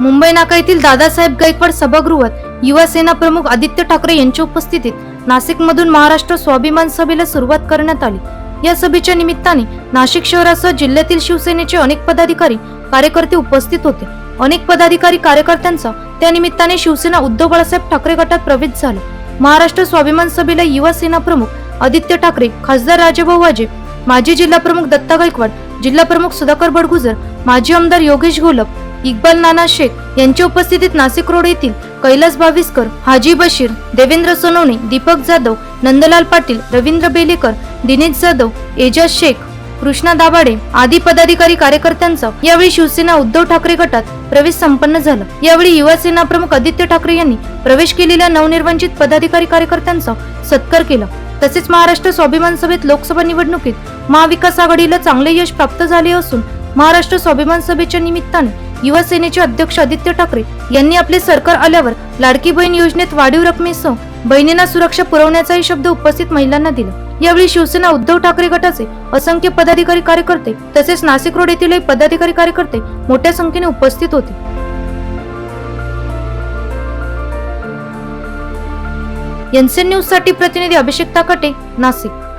मुंबई नाका येथील दादासाहेब गायकवाड सभागृहात युवासेना प्रमुख आदित्य ठाकरे यांच्या उपस्थितीत नाशिकमधून महाराष्ट्र स्वाभिमान सभेला सुरुवात करण्यात आली. या सभेच्या निमित्ताने नाशिक शहरासह जिल्ह्यातील शिवसेनेचे अनेक पदाधिकारी कार्यकर्ते उपस्थित होते. अनेक पदाधिकारी कार्यकर्त्यांचा त्या निमित्ताने शिवसेना उद्धव बाळासाहेब ठाकरे गटात प्रवेश झाला. महाराष्ट्र स्वाभिमान सभेला युवा सेना प्रमुख आदित्य ठाकरे खासदार राजेभाऊ वाजे माजी जिल्हा प्रमुख दत्ता गायकवाड जिल्हा प्रमुख सुधाकर बडगुजर माजी आमदार योगेश घोलप इक्बाल नाना शेख यांच्या उपस्थितीत नाशिक रोड येथील कैलास भाविस्कर हाजी बशीर देवेंद्र सोनवणे दीपक जाधव नंदलाल पाटील रवींद्र बेलेकर दिनेश जाधव एजाज शेख कृष्णा दाभाडे आदी पदाधिकारी कार्यकर्त्यांचा यावेळी शिवसेना उद्धव ठाकरे गटात प्रवेश संपन्न झाला. यावेळी युवा सेना प्रमुख आदित्य ठाकरे यांनी प्रवेश केलेल्या नवनिर्वाचित पदाधिकारी कार्यकर्त्यांचा सत्कार केला. तसेच महाराष्ट्र स्वाभिमान सभेत लोकसभा निवडणुकीत महाविकास आघाडीला चांगले यश प्राप्त झाले असून महाराष्ट्र स्वाभिमान सभेच्या निमित्ताने युवा सेनेचे अध्यक्ष आदित्य ठाकरे यांनी आपले सरकार आल्यावर लाडकी बहीण योजनेत वाढीव रकमेसह बहिणींना सुरक्षा पुरवण्याचाही शब्द उपस्थित महिलांना दिला. यावेळी शिवसेना उद्धव ठाकरे गटाचे असंख्य पदाधिकारी कार्यकर्ते तसेच नाशिक रोड येथील पदाधिकारी कार्यकर्ते मोठ्या संख्येने उपस्थित होते. एनसीएन न्यूजसाठी प्रतिनिधी अभिषेक ताकटे नाशिक.